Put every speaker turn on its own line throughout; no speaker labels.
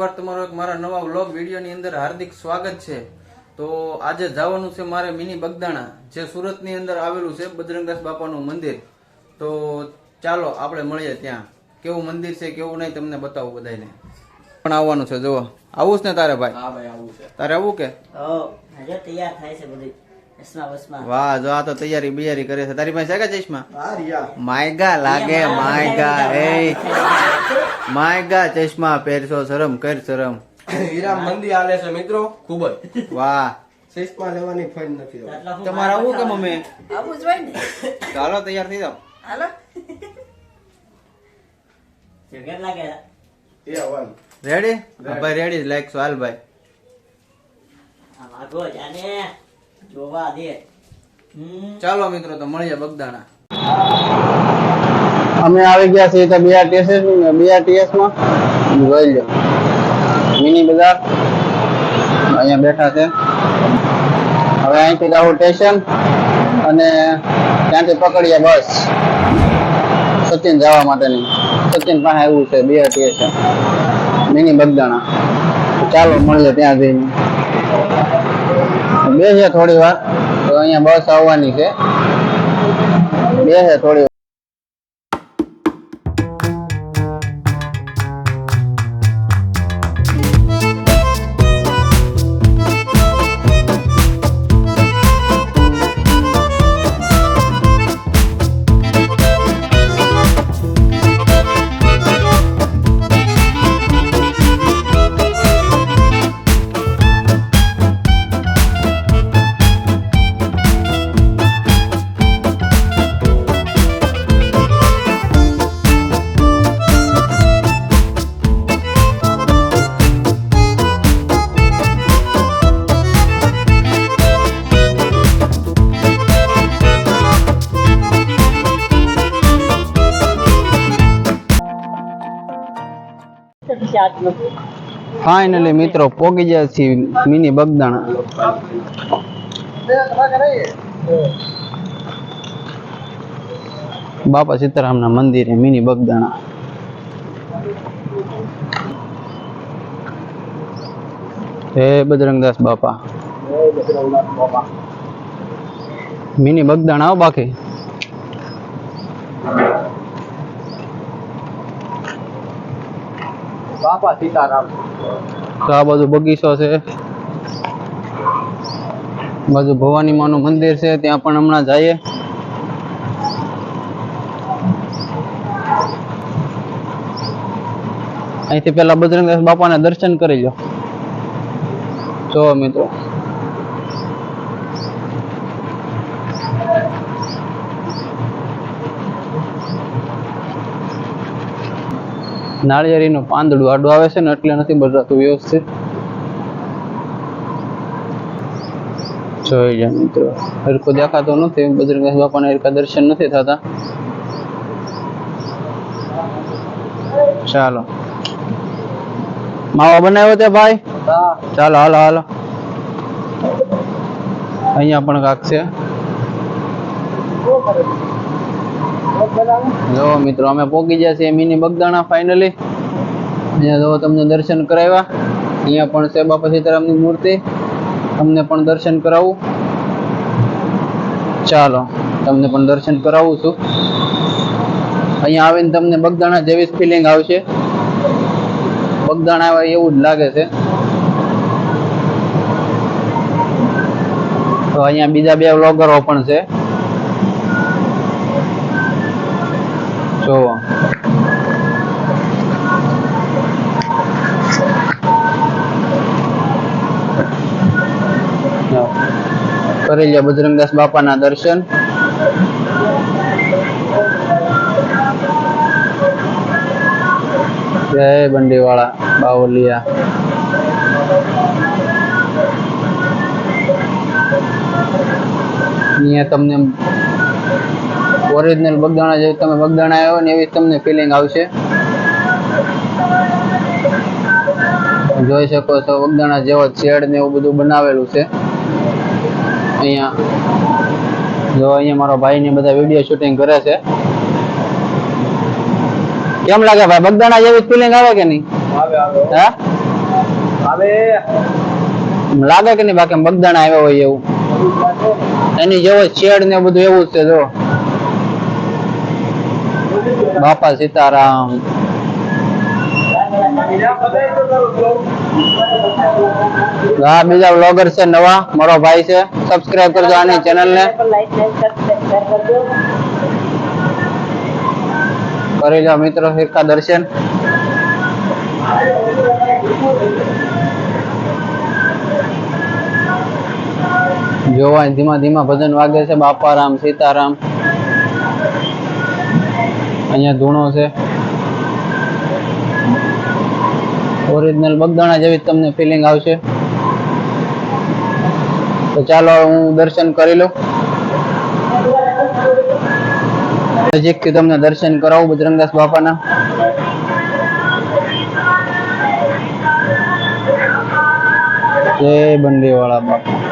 વાર તમારો એક મારા નવા વ્લોગ વિડીયોની અંદર હાર્દિક સ્વાગત છે. તો આજે જવાનું છે મારે મિની બગદાણા જે સુરતની અંદર આવેલું છે બજરંગદાસ બાપાનું મંદિર. તો ચાલો આપણે મળીએ ત્યાં. કેવું મંદિર છે કેવું નહીં તમને બતાવું બધાને પણ આવવાનું છે જુઓ. આવું જ ને તારે ભાઈ?
હા ભાઈ આવું છે.
તારે આવું કે?
તૈયાર થાય છે બધું.
વાહ જો આ તો તૈયારી બિયારી કરે છે. તારી પાસે કે ચશ્મા? માયગા લાગે માયગા એ. માયગા ચશ્મા પહેરશો શરમ કર શરમ.
હીરા મંદી આલે છે મિત્રો ખૂબ જ.
વાહ.
ચશ્મા લેવાની ફાઈન નથી હવે.
આટલા હું
તમારે આવું કે મમ્મી
આવું જ ને.
ચાલો તૈયાર થઈ જાઓ.
હાલો. જો કેમ લાગે?
એ આવવાનું.
રેડી ભાઈ રેડી લાઈક હાલ ભાઈ.
આગો જાને. જોવા દે.
ચાલો મિત્રો તો મળીએ બગદાણા.
અમે આવી ગયા છીએ તો બીઆરટીએસ બીઆરટીએસમાં? જોઈ લો મિની બજાર. અહીંયા બેઠા છે. હવે અહીંથી જવું સ્ટેશન અને ત્યાંથી પકડીએ બસ. સચિન જવા માટેની. સચિન પાસે આવ્યું છે બીઆરટીએસ મિની બગદાણા. ચાલો મળીએ ત્યાં જઈને. બેસીએ થોડી વાર. તો અહીંયા બસ આવવાની છે. બેસે થોડી ફાઇનલી મિત્રો, પોગી ગયા છીએ મિની બગદાણા. બાપા સીતારામના મંદિરે મિની બગદાણા. હે બજરંગદાસ બાપા. મિની બગદાણા આવો બાકી.
બાપા સીતારામ.
તો આ બાજુ બગીચો છે. બાજુ ભવાની માનું મંદિર છે, ત્યાં પણ હમણાં જઈએ. અહીંથી પેલા બજરંગદાસ બાપાને દર્શન કરી લો. જો મિત્રો. નાળિયેરીનું પાંદડું આડું આવે છે ને એટલે નથી બદલાતું વ્યવસ્થિત. જોઈ જાય મિત્રો, હરખું દેખાતો નથી, બજરંગ બાપાના હરખા દર્શન નથી થતા. ચાલો. માવા બનાવ્યો તે ભાઈ? ચાલો, હાલો હાલો. અહીંયા પણ કાક છે. જો મિત્રો, અમે પહોંચી ગયા છીએ મિની બગદાણા ફાઇનલી અહીંયા જો તમને દર્શન કરાવ્યા. અહીંયા પણ છે બાપા સીતારામની મૂર્તિ. તમને પણ દર્શન કરાવું. ચાલો, તમને પણ દર્શન કરાવું છું. અહીંયા આવીને તમને બગદાણા જેવી જ ફિલિંગ આવશે. બગદાણા આવે એવું જ લાગે છે. તો અહીંયા બીજા બે વ્લોગરો પણ છે. જોવો જો. કરી લે બજરંગદાસ બાપાના દર્શન જય બંડીવાળા બાવલિયા અહીંયા તમને ઓરિજિનલ બગદાણા જેવી તમે બગદાણા આવ્યો ને એવી તમને ફિલિંગ આવશે. જોઈ શકો છો બગદાણા જેવો ચેડ ને એવું બધું બનાવેલું છે. અહીંયા. જો અહીંયા મારો ભાઈ ને બધા વીડિયો શૂટિંગ કરે છે. કેમ લાગે ભાઈ બગદાણા જેવી ફિલિંગ આવે કે નહીં?
આવે આવે.
હે?
હવે
લાગે કે નહીં બાકી બગદાણા આવ્યા હોય એવું? એની જેવો શેડ ને બધું એવું છે જો. બાપા સીતારામ આ બીજા વ્લોગર છે નવા મારો ભાઈ છે સબસ્ક્રાઇબ કરજો આની ચેનલ ને
લાઈક સબસ્ક્રાઇબ કરજો
કરી લો મિત્રો હિરકા દર્શન જોવા ધીમા ધીમા ભજન વાગે છે બાપારામ સીતારામ અહીંયા ધૂણો છે. ઓરિજિનલ બગદાણા જેવી તમને ફિલિંગ આવશે. તો ચાલો હું દર્શન કરી લઉં. નજીકથી તમને દર્શન કરાવું બજરંગદાસ બાપાના. જય બંડી વાળા બાપા.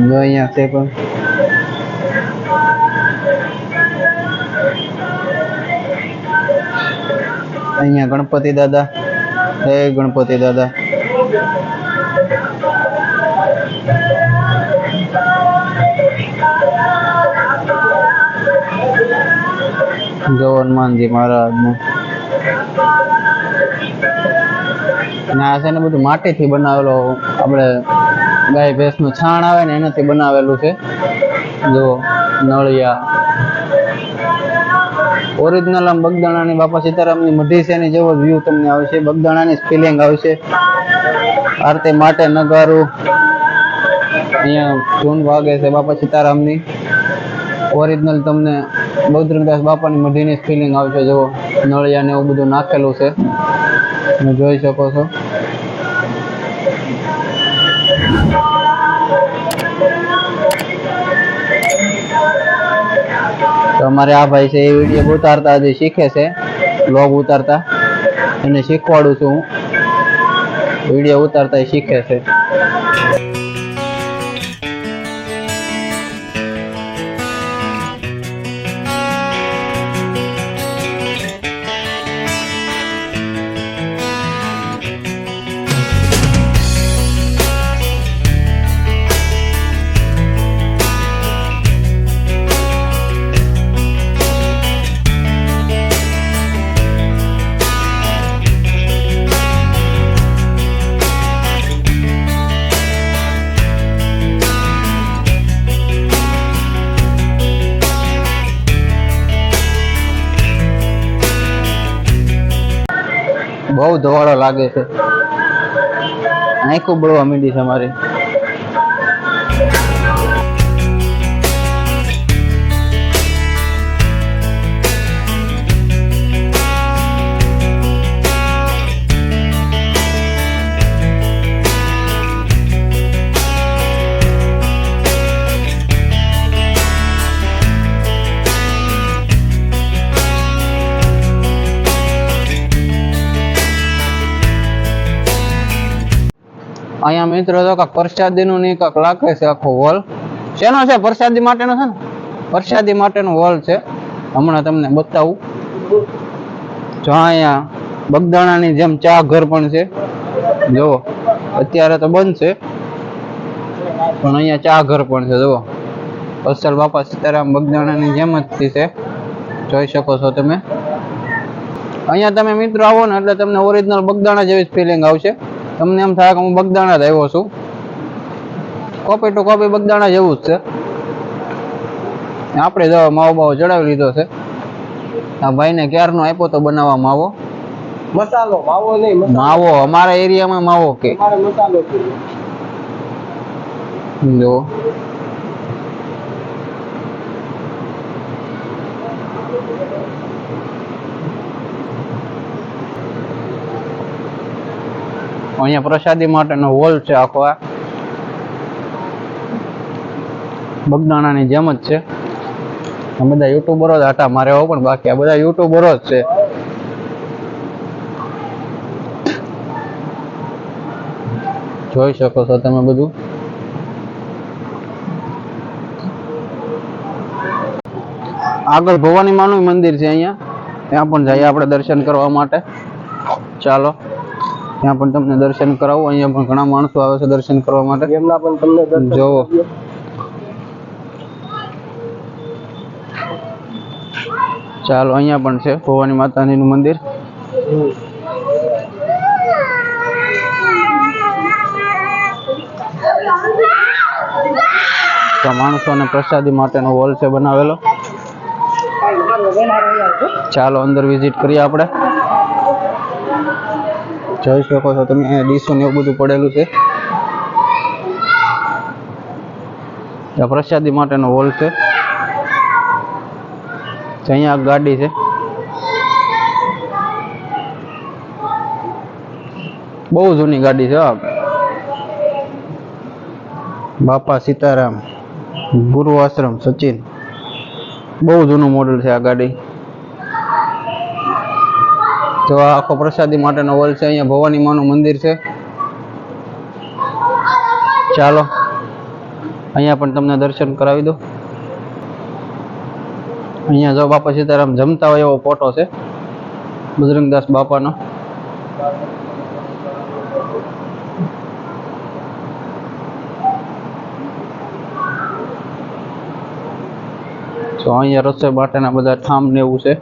જો અહીંયા છે પણ અહીંયા ગણપતિ દાદા હે ગણપતિ દાદા જો હનુમાનજી મહારાજનું. છે ને બધું માટીથી બનાવેલો આપણે ગાય ભેંસનું છાણ આવે ને એનાથી બનાવેલું છે. જો નળિયા. ઓરિજિનલ આમ બગદાણાની બાપા સીતારામની મઢી છે, એની જેવો વ્યૂ તમને આવશે. બગદાણાની ફિલિંગ આવશે. આરતી માટે નગારું. અહીંયા ધૂન વાગે છે બાપા સીતારામની. ઓરિજિનલ તમને બૌદ્ધદાસ બાપાની મઢીની ફિલિંગ આવશે. જો નળિયા ને એવું બધું નાખેલું છે. તમે જોઈ શકો છો. તો અમારે આ ભાઈ છે, એ વીડિયો ઉતારતા જે શીખે છે બ્લોગ ઉતારતા. એને શીખવાડું છું હું. વીડિયો ઉતારતા એ શીખે છે. બહુ ધોવાળો લાગે છે. આંખો બળવા માંડી છે મારી. અહીંયા મિત્રો પ્રસાદીનું ને કાંક લાગે છે આખો હોલ. શેનો છે? પ્રસાદી માટેનો છે ને? પ્રસાદી માટેનો હોલ છે. હમણાં તમને બતાવું. જો અહીંયા બગદાણાની જેમ ચા ઘર પણ છે. જુઓ, અત્યારે તો બંધ છે. પણ અહીંયા ચા ઘર પણ છે, જુઓ. અસલ બાપા સીતારામ બગદાણાની જેમ જ છે જોઈ શકો છો તમે. અહીંયા તમે મિત્રો આવો ને એટલે તમને ઓરિજિનલ બગદાણા જેવી જ ફિલિંગ આવશે. તમને એમ થાય કે હું બગદાણા જ આવ્યો છું. કોપી ટુ કોપી બગદાણા જેવું જ છે. આપણે જો માવો બાવો ચડાવી લીધો છે. આ ભાઈને ક્યારનો આપ્યો તો બનાવવા માવો?
મસાલો માવો નહીં
માવો અમારા એરિયામાં માવો કે.
મસાલો
જો અહીંયા પ્રસાદી માટેનો હોલ છે આખો આ. બગદાણાની જેમ જ છે. બધા યુટ્યુબરો જ આટા મારે હો, પણ બાકી આ બધા યુટ્યુબરો જ છે. જોઈ શકો છો તમે બધું. આગળ ભવાની માનું મંદિર છે અહીંયા. ત્યાં પણ જઈએ આપણે દર્શન કરવા માટે. ચાલો. ત્યાં પણ તમને દર્શન કરાવું. અહીંયા પણ ઘણા માણસો આવે છે દર્શન કરવા માટે.
એમના પણ તમને
જોવો. ચાલો અહીંયા પણ છે ભવાની માતાજીનું મંદિર. માણસોને પ્રસાદી માટેનો હોલ છે બનાવેલો. ચાલો અંદર વિઝિટ કરીએ આપણે. જોઈ શકો છો તમે ડીશો ને એવું બધું પડેલું છે. પ્રસાદી માટેનો હોલ છે. અહીંયા ગાડી છે. બહુ જૂની ગાડી છે બાપા સીતારામ, ગુરુ આશ્રમ, સચિન. બહુ જૂનું મોડેલ છે આ ગાડી. આ આખો પ્રસાદી માટેનો હોલ છે, અહીંયા ભવાની માનું મંદિર છે. ચાલો, અહીંયા પણ તમને દર્શન કરાવી દો અહીંયા જો બાપા સીતારામ જમતા હોય એવો ફોટો છે, બજરંગદાસ બાપાનો. તો અહીંયા રસોઈ માટેના બધા ઠામ ને એવું છે.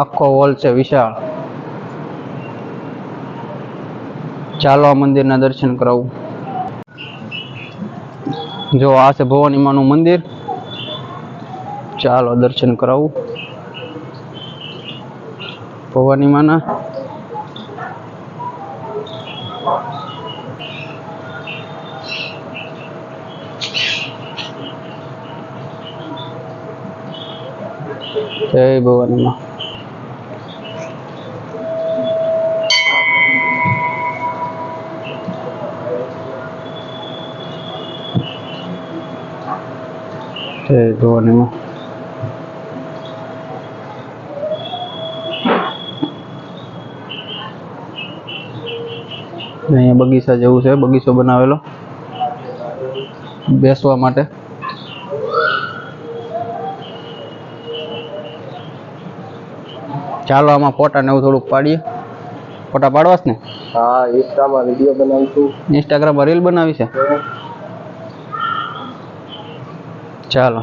આખો હોલ છે વિશાળ. ચાલો આ મંદિરના દર્શન કરાવું. જો આ છે ભવાની માનું મંદિર, ચાલો દર્શન કરાવું. ભવાની માના. જય ભવાની માં. જય જોવાની અહીંયા બગીચા જેવું છે બગીચો બનાવેલો. બેસવા માટે. ચાલો આમાં ફોટા ને એવું થોડુંક પાડીએ. ફોટા પાડવાસ ને?
હા ઇન્સ્ટામાં વીડિયો બનાવીશું
ઇન્સ્ટાગ્રામમાં રીલ બનાવી છે? ચાલો.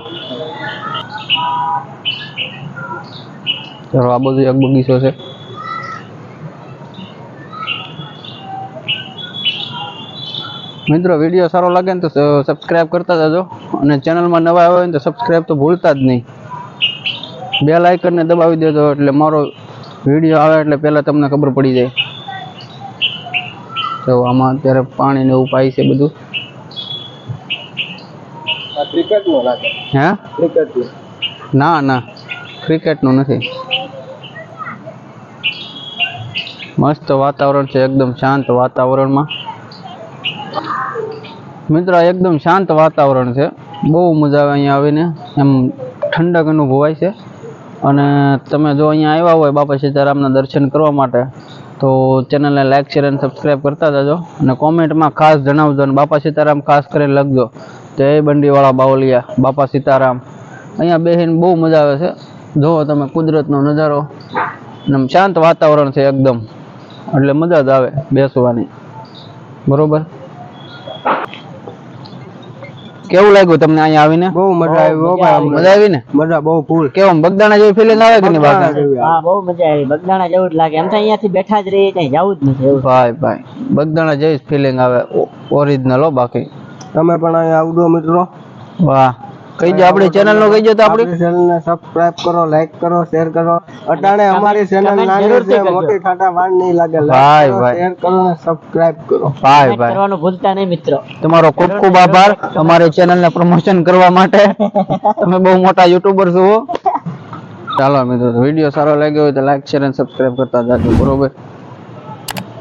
ચાલો, આ બધું એક બગીચો છે. મિત્રો વીડિયો સારો લાગે ને તો સબસ્ક્રાઇબ કરતા જજો. અને ચેનલમાં નવા હોય ને તો સબસ્ક્રાઇબ તો ભૂલતા જ નહીં. બે લાઇકનને દબાવી દેજો, એટલે મારો વીડિયો આવે એટલે પહેલાં તમને ખબર પડી જાય. તો આમાં અત્યારે પાણી ને એવું પાય છે બધું.
ક્રિકેટનો લાગે
હે?
ક્રિકેટનો.
ના ના. ક્રિકેટનું નથી. મસ્ત વાતાવરણ છે એકદમ શાંત વાતાવરણમાં. મિત્રો એકદમ શાંત વાતાવરણ છે. બહુ મજા આવે અહીંયા આવીને. એમ ઠંડક અનુભવાય છે. અને તમે જો અહીંયા આવ્યા હોય બાપા સીતારામના દર્શન કરવા માટે તો ચેનલને લાઈક શેર અને સબસ્ક્રાઈબ કરતા જજો. અને કોમેન્ટમાં ખાસ જણાવજો અને બાપા સીતારામ ખાસ કરીને લખજો. જય બંડીવાળા બાવલિયા બાપા સીતારામ. અહીંયા બેસીને બહુ મજા આવે છે. જુઓ તમે કુદરતનો નજારો. આમ શાંત વાતાવરણ છે એકદમ. એટલે મજા જ આવે બેસવાની. બરોબર? કેવું લાગ્યું તમને અહીંયા આવીને?
બહુ મજા આવી.
મજા આવી ને
મજા બહુ ફૂલ.
કેવું બગદાણા જેવી ફિલિંગ આવે કે નહીં બાકી
હા બહુ મજા આવી. બગદાણા જેવું જ લાગે. એમ તો અહીંયાથી બેઠા જ રહીએ કઈ જવું જ નથી એવું.
ભાઈ ભાઈ બગદાણા જેવી ફિલિંગ આવે. ઓરિજિનલ હો બાકી.
તમે પણ અહીંયા આવજો મિત્રો.
વાહ. કઈ દો આપણી ચેનલ નો કઈ દો તો આપણી?
ચેનલ ને સબસ્ક્રાઇબ કરો લાઈક કરો શેર કરો. અટાણે અમારી ચેનલ નાની છે મોટી ઠાટા વાર નહીં લાગે.
ભાઈ, ભાઈ.
શેર કરો ને સબસ્ક્રાઇબ કરો.
ભાઈ ભાઈ.
કરવાનું ભૂલતા નહીં મિત્રો.
તમારો ખૂબ ખૂબ આભાર અમારી ચેનલ ને પ્રમોશન કરવા માટે. તમે બહુ મોટા યુટ્યુબર છો. ચાલો મિત્રો વીડિયો સારો લાગ્યો હોય તો લાઈક શેર અને સબસ્ક્રાઇબ કરતા જાજો બરોબર?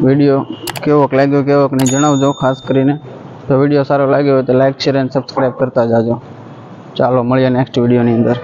વીડિયો કેવોક લાગ્યો કેવોક નહીં જણાવજો ખાસ કરીને. તો વીડિયો સારો લાગ્યો હોય તો લાઇક શેર અને સબસ્ક્રાઈબ કરતા જાજો. ચાલો, મળીએ નેક્સ્ટ વિડીયોની અંદર.